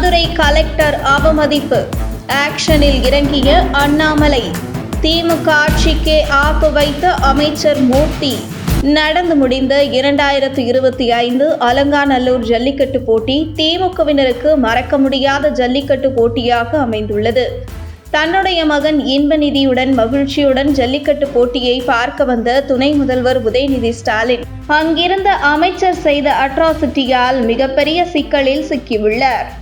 Madurai collector அவமதிப்பு. ஆக்ஷனில் இறங்கிய அண்ணாமலை திமுக ஆட்சிக்கே ஆப்பு வைத்த அமைச்சர் மூர்த்தி. நடந்து முடிந்த இரண்டாயிரத்து இருபத்தி ஐந்து அலங்காநல்லூர் ஜல்லிக்கட்டு போட்டி திமுகவினருக்கு மறக்க முடியாத ஜல்லிக்கட்டு போட்டியாக அமைந்துள்ளது. தன்னுடைய மகன் இன்பநிதியுடன் மகிழ்ச்சியுடன் ஜல்லிக்கட்டு போட்டியை பார்க்க வந்த துணை முதல்வர் உதயநிதி ஸ்டாலின் அங்கிருந்த அமைச்சர் செய்த அட்ராசிட்டியால் மிகப்பெரிய சிக்கலில் சிக்கியுள்ளார்.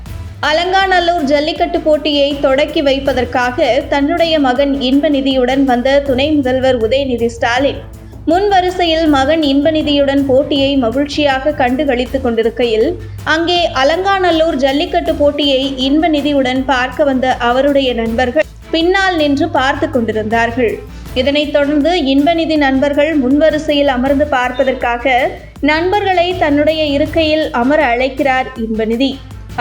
அலங்காநல்லூர் ஜல்லிக்கட்டு போட்டியை தொடக்கி வைப்பதற்காக தன்னுடைய மகன் இன்பநிதியுடன் வந்த துணை முதல்வர் உதயநிதி ஸ்டாலின். முன் வரிசையில் மகன் இன்பநிதியுடன் போட்டியை மகிழ்ச்சியாக கண்டுகளித்துக் கொண்டிருக்கையில் அங்கே அலங்காநல்லூர் ஜல்லிக்கட்டு போட்டியை இன்பநிதியுடன் பார்க்க வந்த அவருடைய நண்பர்கள் பின்னால் நின்று பார்த்து கொண்டிருந்தார்கள். இதனைத் தொடர்ந்து இன்பநிதி நண்பர்கள் முன்வரிசையில் அமர்ந்து பார்ப்பதற்காக நண்பர்களை தன்னுடைய இருக்கையில் அமர அழைக்கிறார் இன்பநிதி.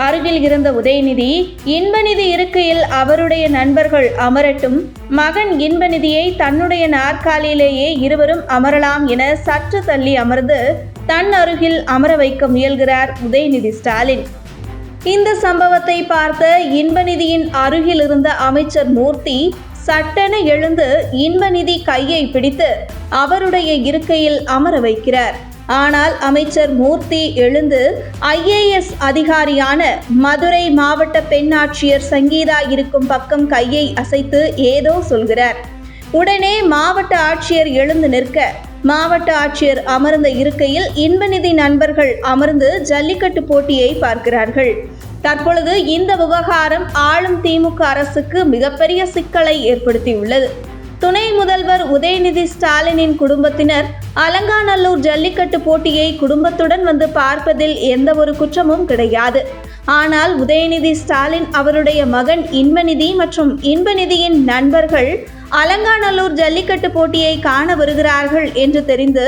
அருகில் இருந்த உதயநிதி இன்பநிதி இருக்கையில் அவருடைய நண்பர்கள் அமரட்டும் மகன் இன்பநிதியை தன்னுடைய நாற்காலியிலேயே இருவரும் அமரலாம் என சற்று தள்ளி அமர்ந்து தன் அருகில் அமர வைக்க முயல்கிறார் உதயநிதி ஸ்டாலின். இந்த சம்பவத்தை பார்த்த இன்பநிதியின் அருகில் இருந்த அமைச்சர் மூர்த்தி சட்டென எழுந்து இன்பநிதி கையை பிடித்து அவருடைய இருக்கையில் அமர வைக்கிறார். ஆனால் அமைச்சர் மூர்த்தி எழுந்து ஐஏஎஸ் அதிகாரியான மதுரை மாவட்ட பெண் ஆட்சியர் சங்கீதா இருக்கும் பக்கம் கையை அசைத்து ஏதோ சொல்கிறார். உடனே மாவட்ட ஆட்சியர் எழுந்து நிற்க மாவட்ட ஆட்சியர் அமர்ந்த இருக்கையில் இன்பநிதி நண்பர்கள் அமர்ந்து ஜல்லிக்கட்டு போட்டியை பார்க்கிறார்கள். தற்பொழுது இந்த விவகாரம் ஆளும் திமுக அரசுக்கு மிகப்பெரிய சிக்கலை ஏற்படுத்தியுள்ளது. துணை முதல்வர் உதயநிதி ஸ்டாலினின் குடும்பத்தினர் அலங்காநல்லூர் ஜல்லிக்கட்டு போட்டியை குடும்பத்துடன் வந்து பார்ப்பதில் எந்த ஒரு குற்றமும் கிடையாது. ஆனால் உதயநிதி ஸ்டாலின் அவருடைய மகன் இன்பநிதி மற்றும் இன்பநிதியின் நண்பர்கள் அலங்காநல்லூர் ஜல்லிக்கட்டு போட்டியை காண வருகிறார்கள் என்று தெரிந்து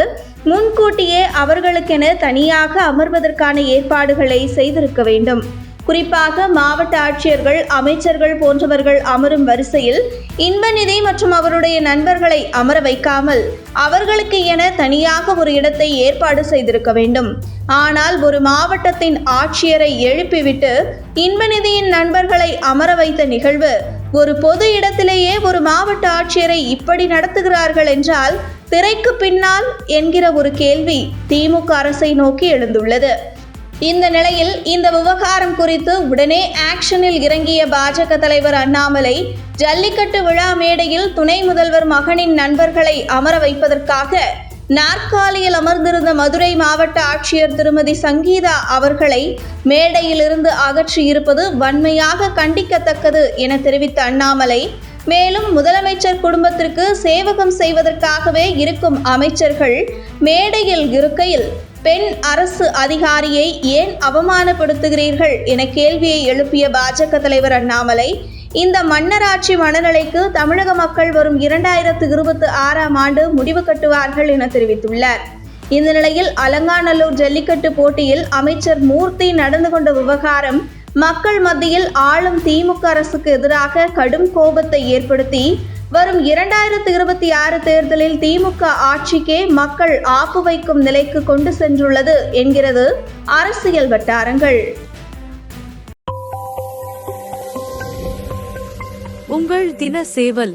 முன்கூட்டியே அவர்களுக்கென தனியாக அமர்வதற்கான ஏற்பாடுகளை செய்திருக்க வேண்டும். குறிப்பாக மாவட்ட ஆட்சியர்கள் அமைச்சர்கள் போன்றவர்கள் அமரும் வரிசையில் இன்பநிதி மற்றும் அவருடைய நண்பர்களை அமர வைக்காமல் அவர்களுக்கு என தனியாக ஒரு இடத்தை ஏற்பாடு செய்திருக்க வேண்டும். ஆனால் ஒரு மாவட்டத்தின் ஆட்சியரை எழுப்பிவிட்டு இன்பநிதியின் நண்பர்களை அமர வைத்த நிகழ்வு ஒரு பொது இடத்திலேயே ஒரு மாவட்ட ஆட்சியரை இப்படி நடத்துகிறார்கள் என்றால் திரைக்கு பின்னால் என்கிற ஒரு கேள்வி திமுக அரசை நோக்கி எழுந்துள்ளது. இந்த நிலையில் இந்த விவகாரம் குறித்து உடனே ஆக்ஷனில் இறங்கிய பாஜக தலைவர் அண்ணாமலை ஜல்லிக்கட்டு விழா மேடையில் துணை முதல்வர் மகனின் நண்பர்களை அமர வைப்பதற்காக நாற்காலியில் அமர்ந்திருந்த மதுரை மாவட்ட ஆட்சியர் திருமதி சங்கீதா அவர்களை மேடையிலிருந்து அகற்றியிருப்பது வன்மையாக கண்டிக்கத்தக்கது என தெரிவித்த அண்ணாமலை மேலும் முதலமைச்சர் குடும்பத்திற்கு சேவகம் செய்வதற்காகவே இருக்கும் அமைச்சர்கள் மேடையில் இருக்கையில் பெண் அரசு அதிகாரியை ஏன் அவமானப்படுத்துகிறீர்கள் என கேள்வியை எழுப்பிய பாஜக தலைவர் அண்ணாமலை இந்த மன்னராட்சி மனநிலைக்கு தமிழக மக்கள் வரும் இரண்டாயிரத்து இருபத்தி ஆறாம் ஆண்டு முடிவு கட்டுவார்கள் என தெரிவித்துள்ளார். இந்த நிலையில் அலங்காநல்லூர் ஜல்லிக்கட்டு போட்டியில் அமைச்சர் மூர்த்தி நடந்து கொண்ட விவகாரம் மக்கள் மத்தியில் ஆளும் திமுக அரசுக்கு எதிராக கடும் கோபத்தை ஏற்படுத்தி வரும் இரண்டாயிரத்து இருபத்தி ஆறு தேர்தலில் திமுக ஆட்சிக்கே மக்கள் ஆப்பு வைக்கும் நிலைக்கு கொண்டு சென்றுள்ளது என்கிறது அரசியல் வட்டாரங்கள். உங்கள் தின சேவல்.